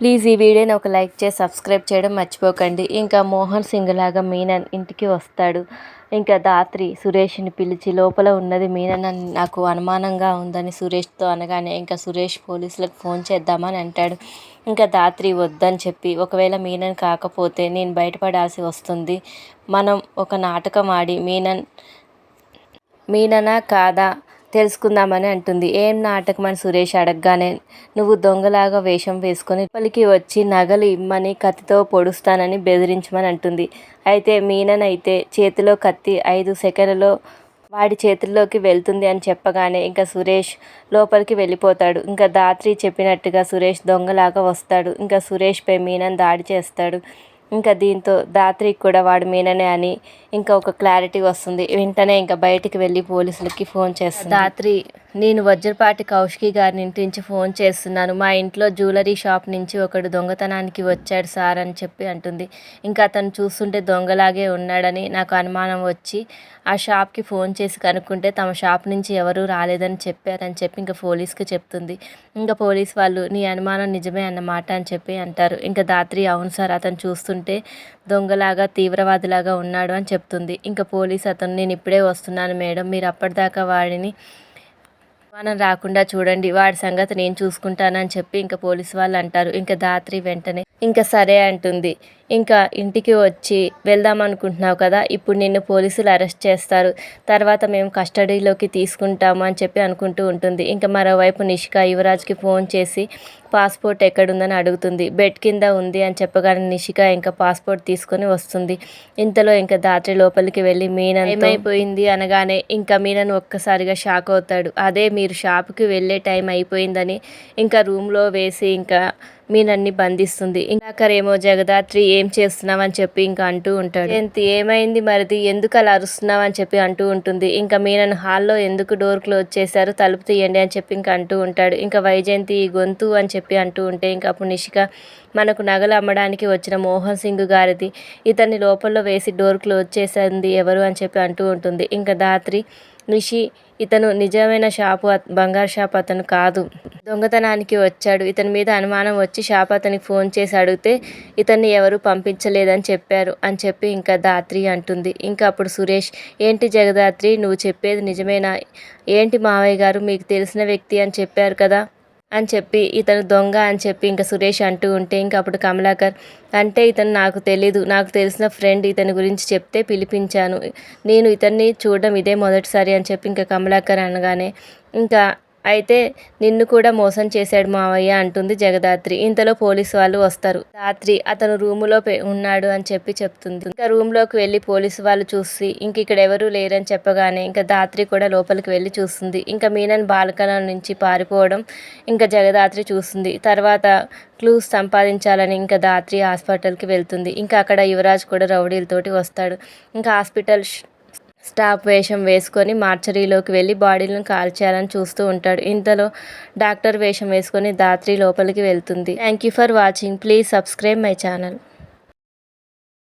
Please ఈ వీడియోని ఒక లైక్ చేసి సబ్స్క్రైబ్ చేయడం మర్చిపోకండి. ఇంకా మోహన్ సింగ్ లాగా మీనన్ ఇంటికి వస్తాడు. ఇంకా దాత్రి సురేష్ని పిలిచి లోపల ఉన్నది మీనన్ అని నాకు అనుమానంగా ఉందని సురేష్తో అనగానే ఇంకా సురేష్ పోలీసులకు ఫోన్ చేద్దామని అంటాడు. ఇంకా దాత్రి వద్దని చెప్పి ఒకవేళ మీనన్ కాకపోతే నేను బయటపడాల్సి వస్తుంది. మనం ఒక నాటకం ఆడి మీనన్ మీననా కాదా? తెలుసుకుందామని అంటుంది. ఏం నాటకం అని సురేష్ అడగగానే నువ్వు దొంగలాగా వేషం వేసుకొని లోపలికి వచ్చి నగలు ఇమ్మని కత్తితో పొడుస్తానని బెదిరించమని అంటుంది. అయితే మీనన్ అయితే చేతిలో కత్తి ఐదు సెకండ్లలో వాడి చేతుల్లోకి వెళ్తుంది అని చెప్పగానే ఇంకా సురేష్ లోపలికి వెళ్ళిపోతాడు. ఇంకా దాత్రి చెప్పినట్టుగా సురేష్ దొంగలాగా వస్తాడు. ఇంకా సురేష్పై మీనన్ దాడి చేస్తాడు. ఇంకా దీంతో దాత్రికి కూడా వాడు మీననే అని ఇంకా ఒక క్లారిటీ వస్తుంది. వెంటనే ఇంకా బయటికి వెళ్ళి పోలీసులకి ఫోన్ చేస్తుంది. దాత్రి నేను వజ్రపాటి కౌశికి గారి ఇంటి నుంచి ఫోన్ చేస్తున్నాను. మా ఇంట్లో జ్యువెలరీ షాప్ నుంచి ఒకడు దొంగతనానికి వచ్చాడు సార్ అని చెప్పి అంటుంది. ఇంకా అతను చూస్తుంటే దొంగలాగే ఉన్నాడని నాకు అనుమానం వచ్చి ఆ షాప్కి ఫోన్ చేసి కనుక్కుంటే తమ షాప్ నుంచి ఎవరూ రాలేదని చెప్పారని చెప్పి ఇంకా పోలీస్కి చెప్తుంది. ఇంకా పోలీస్ వాళ్ళు నీ అనుమానం నిజమే అన్నమాట అని చెప్పి అంటారు. ఇంకా దాత్రి అవును సార్ అతను చూస్తుంటే దొంగలాగా తీవ్రవాదిలాగా ఉన్నాడు అని చెప్తుంది. ఇంకా పోలీస్ అతను నేను ఇప్పుడే వస్తున్నాను మేడం. మీరు అప్పటిదాకా వాడిని అనుమానం రాకుండా చూడండి వాడి సంగతి నేను చూసుకుంటానని చెప్పి ఇంకా పోలీసు వాళ్ళు అంటారు. ఇంకా దాత్రి వెంటనే ఇంకా సరే అంటుంది. ఇంకా ఇంటికి వచ్చి వెళ్దాం అనుకుంటున్నావు కదా ఇప్పుడు నిన్ను పోలీసులు అరెస్ట్ చేస్తారు. తర్వాత మేము కస్టడీలోకి తీసుకుంటాము అని చెప్పి అనుకుంటూ ఉంటుంది. ఇంకా మరోవైపు నిష్క యువరాజ్కి ఫోన్ చేసి పాస్పోర్ట్ ఎక్కడుందని అడుగుతుంది. బెడ్ కింద ఉంది అని చెప్పగానే నిషిక ఇంకా పాస్పోర్ట్ తీసుకొని వస్తుంది. ఇంతలో ఇంకా దాత్రి లోపలికి వెళ్ళి మీన ఏమైపోయింది అనగానే ఇంకా మీనను ఒక్కసారిగా షాక్ అవుతాడు. అదే మీరు షాప్కి వెళ్ళే టైం అయిపోయిందని ఇంకా రూమ్లో వేసి ఇంకా మీనన్ని బంధిస్తుంది. ఇంకాకరేమో జగదాత్రి ఏం చేస్తున్నావు అని చెప్పి ఇంకా అంటూ ఉంటాడు. ఎంత ఏమైంది మరిది? ఎందుకు అలా అరుస్తున్నావు అని చెప్పి అంటూ ఉంటుంది. ఇంకా మీనన్ హాల్లో ఎందుకు డోర్ క్లోజ్ చేశారు? తలుపు తీయండి అని చెప్పి ఇంకా అంటూ ఉంటాడు. ఇంకా వైజయంతి ఈ గొంతు అని చెప్పి అంటూ ఉంటే ఇంకా అప్పుడు నిషిక మనకు నగలు అమ్మడానికి వచ్చిన మోహన్ సింగ్ గారిది ఇతన్ని లోపల వేసి డోర్ క్లోజ్ చేసింది ఎవరు అని చెప్పి అంటూ ఉంటుంది. ఇంకా దాత్రి నిషి ఇతను నిజమైన షాపు బంగారు షాప్ అతను కాదు. దొంగతనానికి వచ్చాడు. ఇతని మీద అనుమానం వచ్చి షాప్ అతనికి ఫోన్ చేసి అడిగితే ఇతన్ని ఎవరు పంపించలేదని చెప్పారు అని చెప్పి ఇంకా దాత్రి అంటుంది. ఇంకా అప్పుడు సురేష్ ఏంటి జగదాత్రి నువ్వు చెప్పేది నిజమేనా? ఏంటి మావయ్య గారు మీకు తెలిసిన వ్యక్తి అని చెప్పారు కదా? అని చెప్పి ఇతను దొంగ అని చెప్పి ఇంకా సురేష్ అంటూ ఉంటే ఇంకా అప్పుడు కమలాకర్ అంటే ఇతను నాకు తెలీదు నాకు తెలిసిన ఫ్రెండ్ ఇతని గురించి చెప్తే పిలిపించాను. నేను ఇతన్ని చూడడం ఇదే మొదటిసారి అని చెప్పి ఇంకా కమలాకర్ అనగానే ఇంకా అయితే నిన్ను కూడా మోసం చేశాడు మావయ్య అంటుంది జగదాత్రి. ఇంతలో పోలీసు వాళ్ళు వస్తారు. రాత్రి అతను రూములో ఉన్నాడు అని చెప్పి చెప్తుంది. ఇంకా రూమ్లోకి వెళ్ళి పోలీసు వాళ్ళు చూసి ఇంక ఇక్కడ ఎవరూ లేరని చెప్పగానే ఇంకా దాత్రి కూడా లోపలికి వెళ్ళి చూస్తుంది. ఇంకా మీనన్ బాల్కన నుంచి పారిపోవడం ఇంకా జగదాత్రి చూస్తుంది. తర్వాత క్లూస్ సంపాదించాలని ఇంకా దాత్రి హాస్పిటల్కి వెళ్తుంది. ఇంకా అక్కడ యువరాజ్ కూడా రౌడీలతోటి వస్తాడు. ఇంకా హాస్పిటల్ స్టాఫ్ వేషం వేసుకొని మార్చరీలోకి వెళ్ళి బాడీలను కాల్చేయాలని చూస్తూ ఉంటాడు. ఇంతలో డాక్టర్ వేషం వేసుకొని దాత్రి లోపలికి వెళ్తుంది. Thank you for watching. Please subscribe my channel.